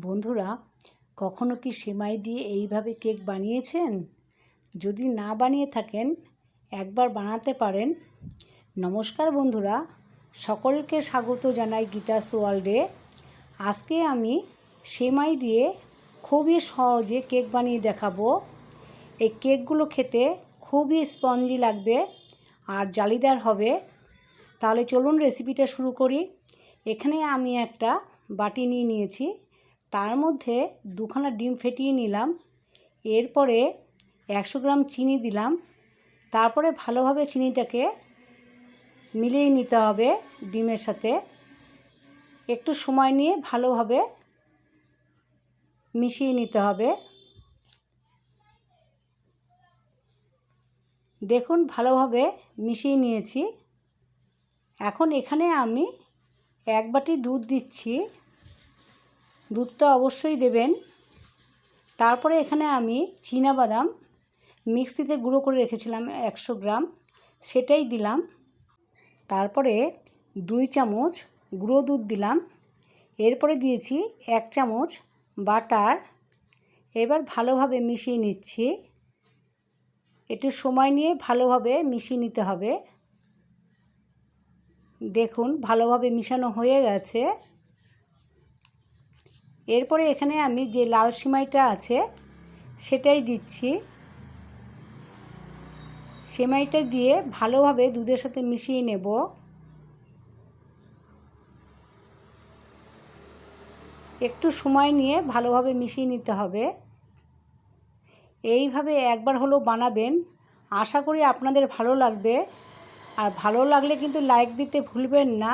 বন্ধুরা, কখনো কি সেমাই দিয়ে এইভাবে কেক বানিয়েছেন? যদি না বানিয়ে থাকেন, একবার বানাতে পারেন। নমস্কার বন্ধুরা, সকলকে স্বাগত জানাই গীতাস ওয়ার্ল্ডে। আজকে আমি সেমাই দিয়ে খুবই সহজে কেক বানিয়ে দেখাবো। এই কেকগুলো খেতে খুবই স্পঞ্জি লাগবে আর জালিদার হবে। তাহলে চলুন রেসিপিটা শুরু করি। এখানে আমি একটা বাটি নিয়ে নিয়েছি। তার মধ্যে দুখানা ডিম ফেটিয়ে নিলাম, এরপরে একশো গ্রাম চিনি দিলাম, তারপরে ভালোভাবে চিনিটাকে মিলিয়ে নিতে হবে ডিমের সাথে। একটু সময় নিয়ে ভালোভাবে মিশিয়ে নিতে হবে। দেখুন, ভালোভাবে মিশিয়ে নিয়েছি। এখন এখানে আমি এক বাটি দুধ দিচ্ছি। দুধটা অবশ্যই দেবেন। তারপরে এখানে আমি বাদাম মিক্সিতে গুঁড়ো করে রেখেছিলাম একশো গ্রাম, সেটাই দিলাম। তারপরে দুই চামচ গুঁড়ো দুধ দিলাম। এরপরে দিয়েছি এক চামচ বাটার। এবার ভালোভাবে মিশিয়ে নিচ্ছি। একটু সময় নিয়ে ভালোভাবে মিশিয়ে নিতে হবে। দেখুন, ভালোভাবে মিশানো হয়ে গেছে। এরপরে এখানে আমি যে লাল সিমাইটা আছে, সেটাই দিচ্ছি। সেমাইটা দিয়ে ভালোভাবে দুধের সাথে মিশিয়ে নেব। একটু সময় নিয়ে ভালোভাবে মিশিয়ে নিতে হবে। এইভাবে একবার হলেও বানাবেন। আশা করি আপনাদের ভালো লাগবে। আর ভালো লাগলে কিন্তু লাইক দিতে ভুলবেন না।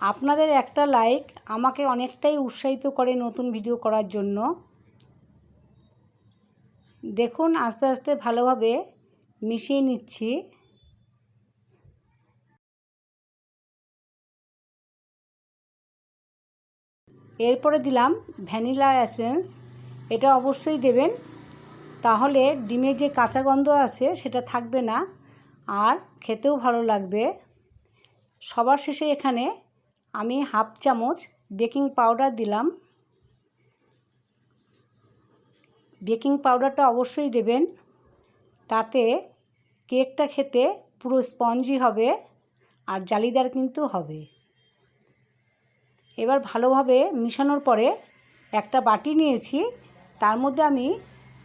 আপনাদের একটা লাইক আমাকে অনেকটাই উৎসাহিত করে নতুন ভিডিও করার জন্য। দেখুন, আস্তে আস্তে ভালোভাবে মিশিয়ে নিচ্ছি। এরপরে দিলাম ভ্যানিলা অ্যাসেন্স এটা অবশ্যই দেবেন। তাহলে ডিমের যে কাঁচা গন্ধ আছে, সেটা থাকবে না। আর খেতেও ভালো লাগবে। সবার শেষে এখানে আমি হাফ চামচ বেকিং পাউডার দিলাম। বেকিং পাউডারটা অবশ্যই দেবেন। তাতে কেকটা খেতে পুরো স্পঞ্জি হবে আর জালিদার কিন্তু হবে। এবার ভালোভাবে মিশানোর পরে একটা বাটি নিয়েছি। তার মধ্যে আমি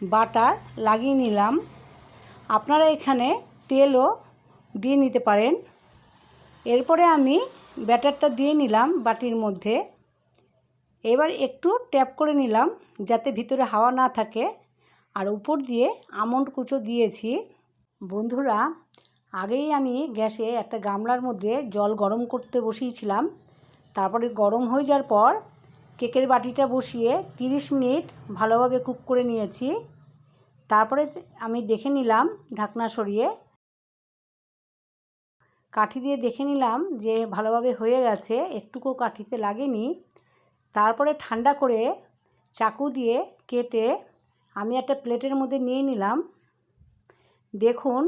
বাটার লাগিয়ে নিলাম। আপনারা এখানে তেলও দিয়ে নিতে পারেন। এরপরে আমি ব্যাটারটা দিয়ে নিলাম বাটির মধ্যে। এবার একটু ট্যাপ করে নিলাম যাতে ভিতরে হাওয়া না থাকে। আর উপর দিয়ে আমন্ড কুচো দিয়েছি। বন্ধুরা, আগেই আমি গ্যাসে একটা গামলার মধ্যে জল গরম করতে বসিয়েছিলাম। তারপরে গরম হয়ে যাওয়ার পর কেকের বাটিটা বসিয়ে 30 মিনিট ভালোভাবে কুক করে নিয়েছি। তারপরে আমি দেখে নিলাম ঢাকনা সরিয়ে কাঠি দিয়ে দেখে নিলাম যে ভালোভাবে হয়ে গেছে, একটুকু কাঠিতে লাগেনি। তারপরে ঠান্ডা করে চাকু দিয়ে কেটে আমি একটা প্লেটের মধ্যে নিয়ে নিলাম। দেখুন,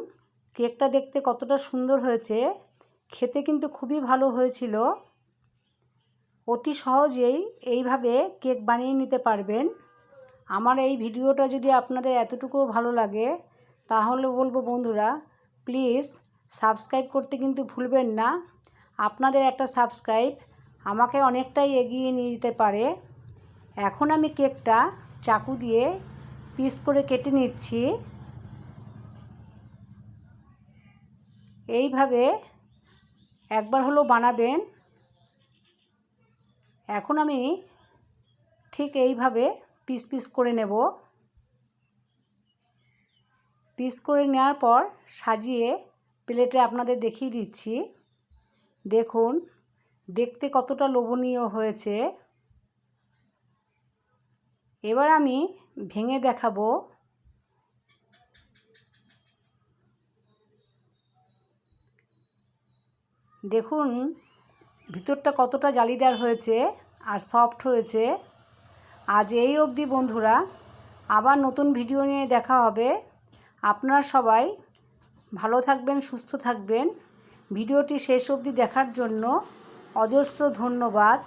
কেকটা দেখতে কতটা সুন্দর হয়েছে। খেতে কিন্তু খুবই ভালো হয়েছিল। অতি সহজেই এইভাবে কেক বানিয়ে নিতে পারবেন। আমার এই ভিডিওটা যদি আপনাদের এতটুকুও ভালো লাগে, তাহলে বলব বন্ধুরা, প্লিজ সাবস্ক্রাইব করতে কিন্তু ভুলবেন না। আপনাদের একটা সাবস্ক্রাইব আমাকে অনেকটাই এগিয়ে নিয়ে যেতে পারে। এখন আমি কেকটা চাকু দিয়ে পিস করে কেটে নিচ্ছি। এইভাবে একবার হলো বানাবেন। এখন আমি ঠিক এইভাবে পিস পিস করে নেব। পিস করে নেওয়ার পর সাজিয়ে প্লেটে আপনাদের দেখিয়ে দিচ্ছি। দেখুন, দেখতে কতটা লোভনীয় হয়েছে। এবার আমি ভেঙে দেখাবো। দেখুন, ভিতরটা কতটা জালিদার হয়েছে আর সফট হয়েছে। আজ এই অবধি বন্ধুরা, আবার নতুন ভিডিও নিয়ে দেখা হবে। আপনারা সবাই ভালো থাকবেন সুস্থ থাকবেন। ভিডিওটি শেষ অবধি দেখার জন্য অজস্র ধন্যবাদ।